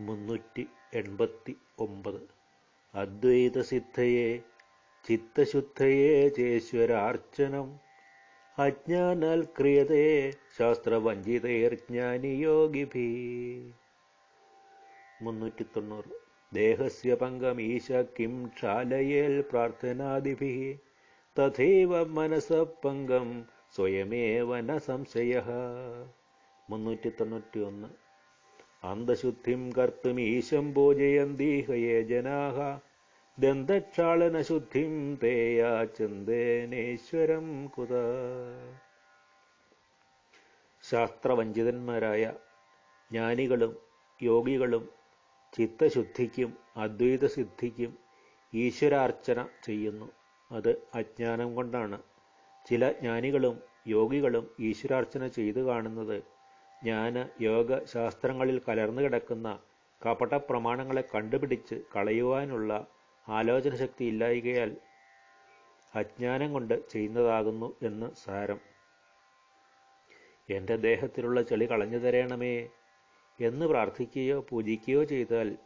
മുന്നൂറ്റി എൺപത്തി ഒമ്പത് അദ്വൈത സിദ്ധയെ ചിത്തശുദ്ധയെ ചേശ്വരാർച്ചനം. അജ്ഞാനാൽ ക്രിയതേ ശാസ്ത്രവഞ്ചിതേർജ്ഞാനിയോഗിഭി മുന്നൂറ്റി തൊണ്ണൂറ് ദേഹസ്യ പങ്കമീശ കിം ക്ഷാലയേൽ പ്രാർത്ഥനാദിഭി. തഥൈവ മനസ പങ്കം സ്വയമേവ ന സംശയ. മുന്നൂറ്റി തൊണ്ണൂറ്റി ഒന്ന് അന്തശുദ്ധിം കർത്തുമീശം പൂജയന്തീഹയേ ജനാഹ. ദന്തക്ഷാളനശുദ്ധിം തേയാ ചന്ദേനേശ്വരം കുത. ശാസ്ത്രവഞ്ചിതന്മാരായ ജ്ഞാനികളും യോഗികളും ചിത്തശുദ്ധിക്കും അദ്വൈതസിദ്ധിക്കും ഈശ്വരാർച്ചന ചെയ്യുന്നു. അത് അജ്ഞാനം കൊണ്ടാണ്. ചില ജ്ഞാനികളും യോഗികളും ഈശ്വരാർച്ചന ചെയ്തു കാണുന്നത് ജ്ഞാന യോഗ ശാസ്ത്രങ്ങളിൽ കലർന്നു കിടക്കുന്ന കപട പ്രമാണങ്ങളെ കണ്ടുപിടിച്ച് കളയുവാനുള്ള ആലോചന ശക്തി ഇല്ലായികയാൽ അജ്ഞാനം കൊണ്ട് ചെയ്യുന്നതാകുന്നു എന്ന് സാരം. എന്റെ ദേഹത്തിലുള്ള ചെളി കളഞ്ഞു തരേണമേ എന്ന് പ്രാർത്ഥിക്കുകയോ പൂജിക്കുകയോ ചെയ്താൽ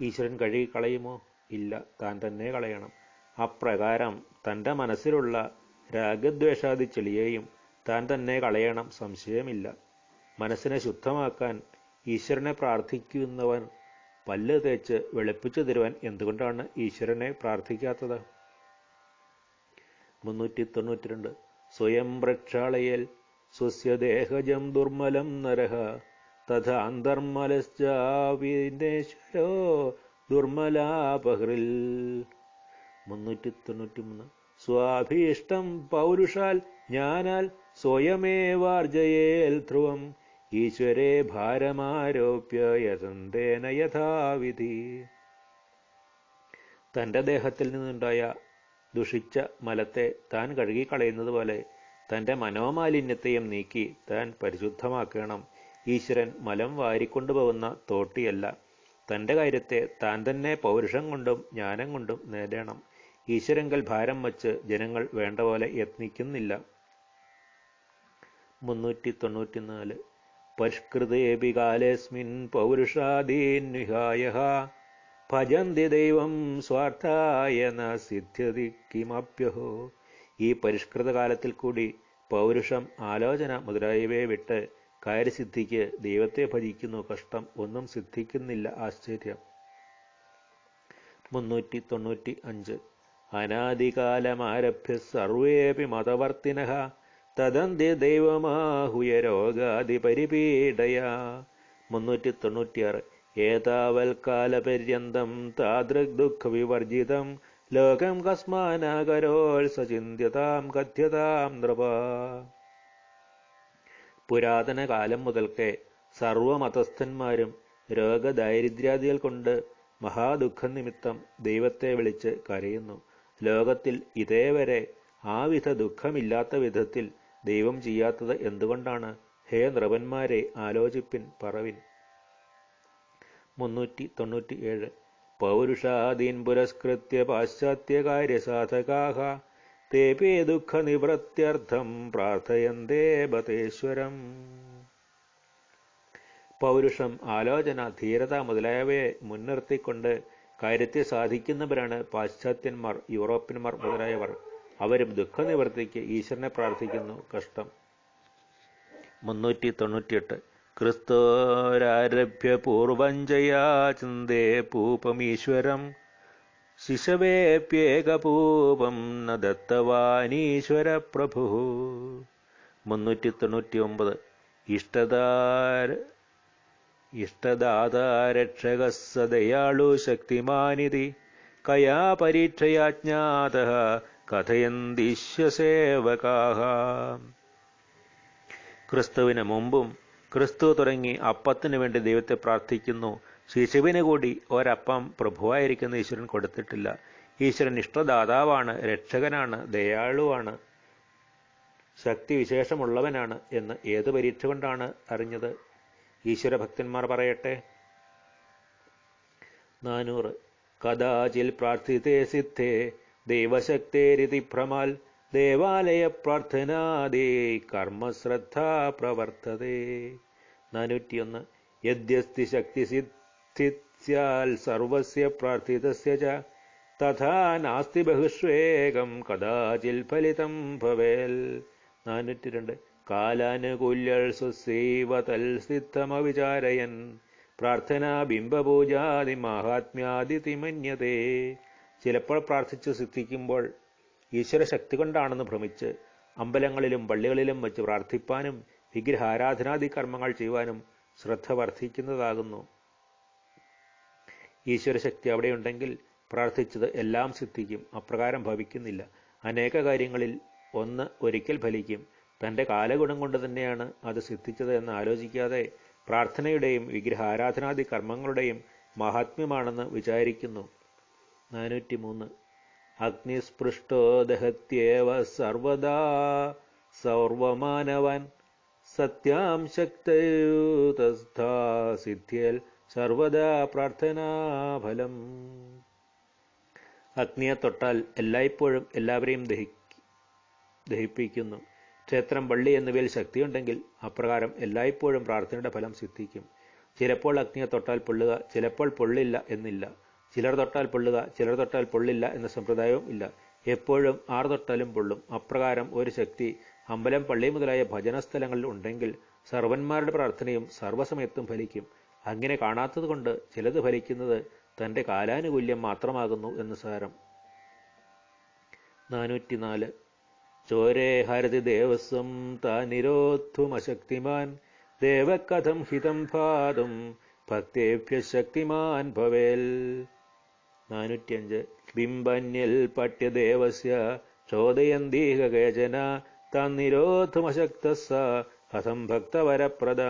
ഈശ്വരൻ കഴുകി കളയുമോ? ഇല്ല താൻ തന്നെ കളയണം. അപ്രകാരം തന്റെ മനസ്സിലുള്ള രാഗദ്വേഷാദി ചെളിയെയും താൻ തന്നെ കളയണം സംശയമില്ല. മനസ്സിനെ ശുദ്ധമാക്കാൻ ഈശ്വരനെ പ്രാർത്ഥിക്കുന്നവൻ പല്ല് തേച്ച് വെളുപ്പിച്ചു തരുവാൻ എന്തുകൊണ്ടാണ് ഈശ്വരനെ പ്രാർത്ഥിക്കാത്തത്? മുന്നൂറ്റി തൊണ്ണൂറ്റി രണ്ട് സ്വയം പ്രക്ഷാളയൽ സ്വസ്യദേഹജം ദുർമലം നരഹ. തഥാന്തർമലശ്ചാവിനേശ്വരോ ദുർമലാപഹൃൽ. മുന്നൂറ്റി തൊണ്ണൂറ്റി മൂന്ന് സ്വാഭീഷ്ടം പൗരുഷാൽ ജ്ഞാനാൽ സ്വയമേവാർജയേൽ ധ്രുവം. ഈശ്വരേ ഭാരമാരോപ്യ യസന്തേന യഥാവിധി. തന്റെ ദേഹത്തിൽ നിന്നുണ്ടായ ദുഷിച്ച മലത്തെ താൻ കഴുകിക്കളയുന്നത് പോലെ തന്റെ മനോമാലിന്യത്തെയും നീക്കി താൻ പരിശുദ്ധമാക്കണം. ഈശ്വരൻ മലം വാരിക്കൊണ്ടുപോകുന്ന തോട്ടിയല്ല. തന്റെ കാര്യത്തെ താൻ തന്നെ പൗരുഷം കൊണ്ടും ജ്ഞാനം കൊണ്ടും നേടണം. ഈശ്വരങ്കൽ ഭാരം വച്ച് ജനങ്ങൾ വേണ്ട പോലെ യത്നിക്കുന്നില്ല. മുന്നൂറ്റി തൊണ്ണൂറ്റിനാല് പരിഷ്കൃതേപി കാലേസ്മിൻ പൗരുഷാദീൻ വിഹായ ഭജന്തി ദൈവം സ്വാർത്ഥായ സിദ്ധ്യതി കിമപ്യഹോ. ഈ പരിഷ്കൃത കാലത്തിൽ കൂടി പൗരുഷം ആലോചന മുതലായവയെ വിട്ട് കാര്യസിദ്ധിക്ക് ദൈവത്തെ ഭജിക്കുന്നു കഷ്ടം ഒന്നും സിദ്ധിക്കുന്നില്ല ആശ്ചര്യം. മുന്നൂറ്റി തൊണ്ണൂറ്റി അഞ്ച് അനാദികാലമാരഭ്യ സർവേപി മതവർത്തിന തദന്ത്യ ദൈവമാഹുയ രോഗാദിപരിപീഡയാ മുന്നൂറ്റി തൊണ്ണൂറ്റിയാറ് ഏതാവൽ കാലപര്യന്തം താദൃക് ദുഃഖ വിവർജിതം ലോകം കസ്മാനാകരോൽ സചിന്യതാം കഥ്യതാം നൃപ. പുരാതന കാലം മുതൽക്കേ സർവമതസ്ഥന്മാരും രോഗദാരിദ്ര്യാദികൾ കൊണ്ട് മഹാദുഃഖം നിമിത്തം ദൈവത്തെ വിളിച്ച് കരയുന്നു. ലോകത്തിൽ ഇതേവരെ ആ വിധ ദുഃഖമില്ലാത്ത വിധത്തിൽ ദൈവം ചെയ്യാത്തത് എന്തുകൊണ്ടാണ്? ഹേ നൃപന്മാരെ ആലോചിപ്പിൻ പറവിൻ. മുന്നൂറ്റി തൊണ്ണൂറ്റി ഏഴ് പൗരുഷാദീൻ പുരസ്കൃത്യ പാശ്ചാത്യകാര്യസാധകാഹ തേപേ ദുഃഖനിവൃത്യർത്ഥം പ്രാർത്ഥയന്തേ ബതേശ്വരം. പൗരുഷം ആലോചന ധീരത മുതലായവയെ മുൻനിർത്തിക്കൊണ്ട് കാര്യത്തെ സാധിക്കുന്നവരാണ് പാശ്ചാത്യന്മാർ യൂറോപ്യന്മാർ മുതലായവർ. അവരും ദുഃഖനിവൃത്തിക്ക് ഈശ്വരനെ പ്രാർത്ഥിക്കുന്നു. കഷ്ടം. മുന്നൂറ്റി തൊണ്ണൂറ്റിയെട്ട് ക്രിസ്തോരാരഭ്യ പൂർവഞ്ചയാ ചിന്തേ പൂപമീശ്വരം. ശിശവേപ്യേകപൂപം ന ദത്തവാനീശ്വര പ്രഭു മുന്നൂറ്റി തൊണ്ണൂറ്റി ഒമ്പത് ഇഷ്ടദാര ഇഷ്ടദാതാരക്ഷക സദയാളു ശക്തിമാനിതി. കയാ പരീക്ഷയാജ്ഞാത കഥയന്തീശ്വസേവകാഹ ക്രിസ്തുവിന് മുമ്പും ക്രിസ്തു തുടങ്ങി അപ്പത്തിനു വേണ്ടി ദൈവത്തെ പ്രാർത്ഥിക്കുന്നു. ശിശുവിന് കൂടി ഒരപ്പം പ്രഭുവായിരിക്കുന്ന ഈശ്വരൻ കൊടുത്തിട്ടില്ല. ഈശ്വരൻ ഇഷ്ടദാതാവാണ് രക്ഷകനാണ് ദയാളുവാണ് ശക്തി വിശേഷമുള്ളവനാണ് എന്ന് ഏത് പരീക്ഷ കൊണ്ടാണ് അറിഞ്ഞത് ഈശ്വരഭക്തന്മാർ പറയട്ടെ. നാനൂറ്. കഥാചിൽ പ്രാർത്ഥിതേ സിദ്ധേ ദൈവശക്തേരിതി ഭ്രമാൽ ദേവാലയ പ്രാർത്ഥനാദേ കർമ്മശ്രദ്ധ പ്രവർത്തതേ. നാനൂറ്റിയൊന്ന്. യദ്യസ്തി ശക്തി സിദ്ധിത്യാൽ സർവസ്യ പ്രാർത്ഥിതസ്യ ച. തഥാ നാസ്തി ബഹുഷ്വേകം കഥാചിൽ ഫലിതം ഭവേൽ. നാനൂറ്റി രണ്ട് കാലാനുകൂല്യൾ സുസീവ തൽസിദ്ധമവിചാരയൻ പ്രാർത്ഥനാ ബിംബപൂജാതി മാഹാത്മ്യാദിതി മന്യതേ. ചിലപ്പോൾ പ്രാർത്ഥിച്ച് സിദ്ധിക്കുമ്പോൾ ഈശ്വര ശക്തി കൊണ്ടാണെന്ന് ഭ്രമിച്ച് അമ്പലങ്ങളിലും പള്ളികളിലും വെച്ച് പ്രാർത്ഥിപ്പാനും വിഗ്രഹാരാധനാദി കർമ്മങ്ങൾ ചെയ്യുവാനും ശ്രദ്ധ വർദ്ധിക്കുന്നതാകുന്നു. ഈശ്വരശക്തി അവിടെയുണ്ടെങ്കിൽ പ്രാർത്ഥിച്ചത് എല്ലാം സിദ്ധിക്കും. അപ്രകാരം ഭവിക്കുന്നില്ല. അനേക കാര്യങ്ങളിൽ ഒന്ന് ഒരിക്കൽ ഫലിക്കും. തന്റെ കാലഗുണം കൊണ്ട് തന്നെയാണ് അത് സിദ്ധിച്ചത് എന്ന് ആലോചിക്കാതെ പ്രാർത്ഥനയുടെയും വിഗ്രഹാരാധനാദി കർമ്മങ്ങളുടെയും മഹാത്മ്യമാണെന്ന് വിചാരിക്കുന്നു. നാനൂറ്റി മൂന്ന് അഗ്നിസ്പൃഷ്ടോ ദഹത്യേവ സർവദാ സർവമാനവൻ സത്യാം ശക്തയുതസ്ഥാ സിദ്ധ്യൽ സർവദാ പ്രാർത്ഥനാഫലം അഗ്നിയെ തൊട്ടാൽ എല്ലായ്പ്പോഴും എല്ലാവരെയും ദഹി ദഹിപ്പിക്കുന്നു. ക്ഷേത്രം പള്ളി എന്നിവയിൽ ശക്തിയുണ്ടെങ്കിൽ അപ്രകാരം എല്ലായ്പ്പോഴും പ്രാർത്ഥനയുടെ ഫലം സിദ്ധിക്കും. ചിലപ്പോൾ അഗ്നിയെ തൊട്ടാൽ പൊള്ളുക ചിലപ്പോൾ പൊള്ളില്ല എന്നില്ല. ചിലർ തൊട്ടാൽ പൊള്ളുക ചിലർ തൊട്ടാൽ പൊള്ളില്ല എന്ന സമ്പ്രദായവും ഇല്ല. എപ്പോഴും ആർ തൊട്ടാലും പൊള്ളും. അപ്രകാരം ഒരു ശക്തി അമ്പലം പള്ളി മുതലായ ഭജനസ്ഥലങ്ങളിൽ ഉണ്ടെങ്കിൽ സർവന്മാരുടെ പ്രാർത്ഥനയും സർവസമയത്തും ഫലിക്കും. അങ്ങനെ കാണാത്തതുകൊണ്ട് ചിലത് ഫലിക്കുന്നത് തന്റെ കാലാനുകൂല്യം മാത്രമാകുന്നു എന്ന് സാരം. നാനൂറ്റിനാല്. ചോരേ ഹരതി ദേവസ്വം താനിരോധുമശക്തിമാൻ ദേവകഥം ഹിതം ഭാതും ഭക്തേഭ്യ ശക്തിമാൻ ഭവേൽ. നാനൂറ്റിയഞ്ച്. ബിംബന്യൽ പട്യദേവസ്യ ചോദയന്തീഹ കേചന തന്നിരോധമശക്ത കഥം ഭക്തവരപ്രദ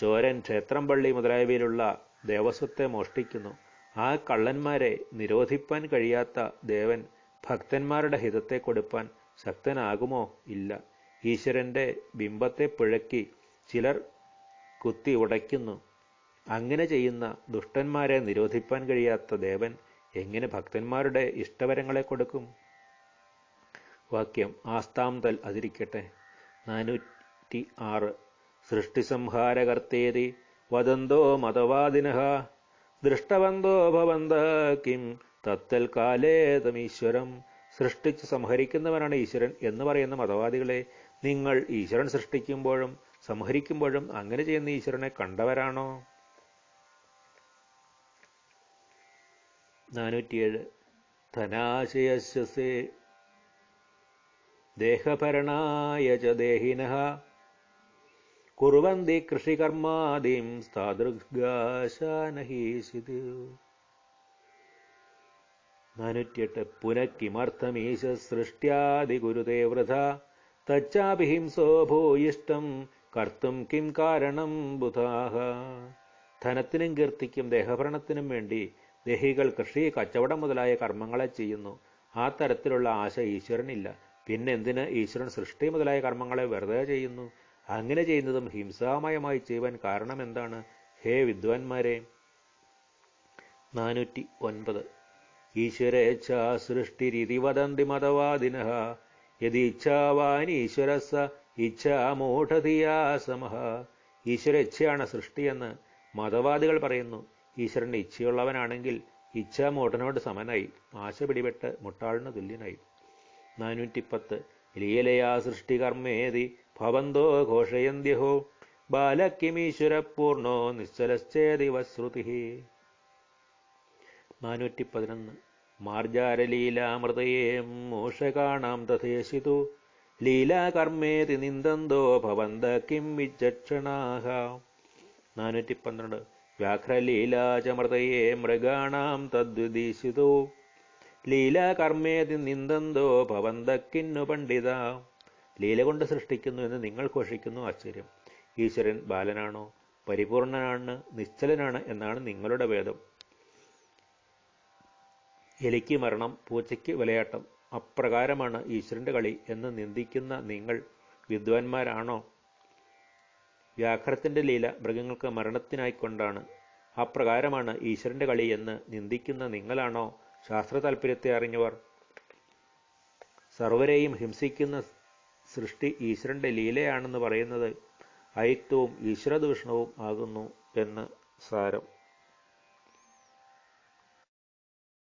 ചോരൻ ക്ഷേത്രം പള്ളി മുതലായവയിലുള്ള ദേവസ്വത്തെ മോഷ്ടിക്കുന്നു. ആ കള്ളന്മാരെ നിരോധിപ്പാൻ കഴിയാത്ത ദേവൻ ഭക്തന്മാരുടെ ഹിതത്തെ കൊടുപ്പാൻ ശക്തനാകുമോ ഇല്ല. ഈശ്വരന്റെ ബിംബത്തെ പിഴക്കി ചിലർ കുത്തി ഉടയ്ക്കുന്നു. അങ്ങനെ ചെയ്യുന്ന ദുഷ്ടന്മാരെ നിരോധിപ്പാൻ കഴിയാത്ത ദേവൻ എങ്ങനെ ഭക്തന്മാരുടെ ഇഷ്ടവരങ്ങളെ കൊടുക്കും? വാക്യം ആസ്താംതൽ അതിരിക്കട്ടെ. നാനൂറ്റി ആറ് സൃഷ്ടിസംഹാരകർത്തേതി വദന്തോ മതവാദിന. ദൃഷ്ടവന്തോ ഭവന്ത കിം തത്തൽ കാലേ തമീശ്വരം. സൃഷ്ടിച്ച് സംഹരിക്കുന്നവനാണ് ഈശ്വരൻ എന്ന് പറയുന്ന മതവാദികളെ നിങ്ങൾ ഈശ്വരൻ സൃഷ്ടിക്കുമ്പോഴും സംഹരിക്കുമ്പോഴും അങ്ങനെ ചെയ്യുന്ന ഈശ്വരനെ കണ്ടവരാണോ? നാനൂറ്റിയേഴ്. ധനാശയശ്വസേ ദേഹഭരണായ ച ദേഹിനഃ കുറുവന്തി കൃഷികർമാദിം സ്ഥാതൃഗാശാനഹീസിത് നാനൂറ്റിയെട്ട്. പുനഃക്കിമർത്ഥമീശ സൃഷ്ട്യാദി ഗുരുതേ വൃഥ. തച്ചാപി ഭൂയിഷ്ടം കർത്തും കിം കാരണം ബുധാഹ. ധനത്തിനും കീർത്തിക്കും ദേഹഭരണത്തിനും വേണ്ടി ദേഹികൾ കൃഷി കച്ചവടം മുതലായ കർമ്മങ്ങളെ ചെയ്യുന്നു. ആ തരത്തിലുള്ള ആശ ഈശ്വരനില്ല. പിന്നെ എന്തിന് ഈശ്വരൻ സൃഷ്ടി മുതലായ കർമ്മങ്ങളെ വെറുതെ ചെയ്യുന്നു? അങ്ങനെ ചെയ്യുന്നതും ഹിംസാമയമായി ചെയ്യുവാൻ കാരണം എന്താണ്? ഹേ വിദ്വാൻമാരെ നാനൂറ്റി ഒൻപത് ഈശ്വരേച്ഛാ സൃഷ്ടിരിതി വദന്തി മതവാദിന യദീച്ഛാവാൻ ഈശ്വരസ ഇച്ഛാമൂഢധിയാ സമഹ ഈശ്വര സൃഷ്ടിയെന്ന് മതവാദികൾ പറയുന്നു. ഈശ്വരന്റെ ഇച്ഛയുള്ളവനാണെങ്കിൽ ഇച്ഛാമൂഢനോട് സമനായി. ആശ പിടിപെട്ട് മുട്ടാളിന് തുല്യനായി. നാനൂറ്റിപ്പത്ത്. ലീലയാ സൃഷ്ടികർമ്മേതി ഭവന്തോ ഘോഷയന്ത്യഹോ. ബാലക്കിമീശ്വരപൂർണോ നിശ്ചലശ്ചേതിവശ്രുതി നാനൂറ്റി പതിനൊന്ന് മാർജാരലീലാമൃതയേം മൂഷകാണാം തഥേശിതു. ലീലാകർമ്മേതി നിന്ദന്തോ ഭവന്ത കിം വിചക്ഷണാഹ. നാനൂറ്റി പന്ത്രണ്ട് വ്യാഘ്രലീലാചമൃതയേ മൃഗാണാം തദ്വിദീശിതു ലീലാകർമ്മേതി നിന്ദന്തോ ഭവന്തക്കിന്നു പണ്ഡിത. ലീല കൊണ്ട് സൃഷ്ടിക്കുന്നു എന്ന് നിങ്ങൾ ഘോഷിക്കുന്നു ആശ്ചര്യം. ഈശ്വരൻ ബാലനാണോ? പരിപൂർണനാണ് നിശ്ചലനാണ് എന്നാണ് നിങ്ങളുടെ വേദം. എലിക്ക് മരണം പൂച്ചയ്ക്ക് വിലയാട്ടം അപ്രകാരമാണ് ഈശ്വരന്റെ കളി എന്ന് നിന്ദിക്കുന്ന നിങ്ങൾ വിദ്വാൻമാരാണോ? വ്യാഘ്രത്തിന്റെ ലീല മൃഗങ്ങൾക്ക് മരണത്തിനായിക്കൊണ്ടാണ്. അപ്രകാരമാണ് ഈശ്വരന്റെ കളി എന്ന് നിന്ദിക്കുന്ന നിങ്ങളാണോ? ശാസ്ത്ര താല്പര്യത്തെ അറിഞ്ഞവർ. സർവരെയും ഹിംസിക്കുന്ന സൃഷ്ടി ഈശ്വരന്റെ ലീലയാണെന്ന് പറയുന്നത് അയിത്വവും ഈശ്വരദൂഷണവും ആകുന്നു എന്ന് സാരം.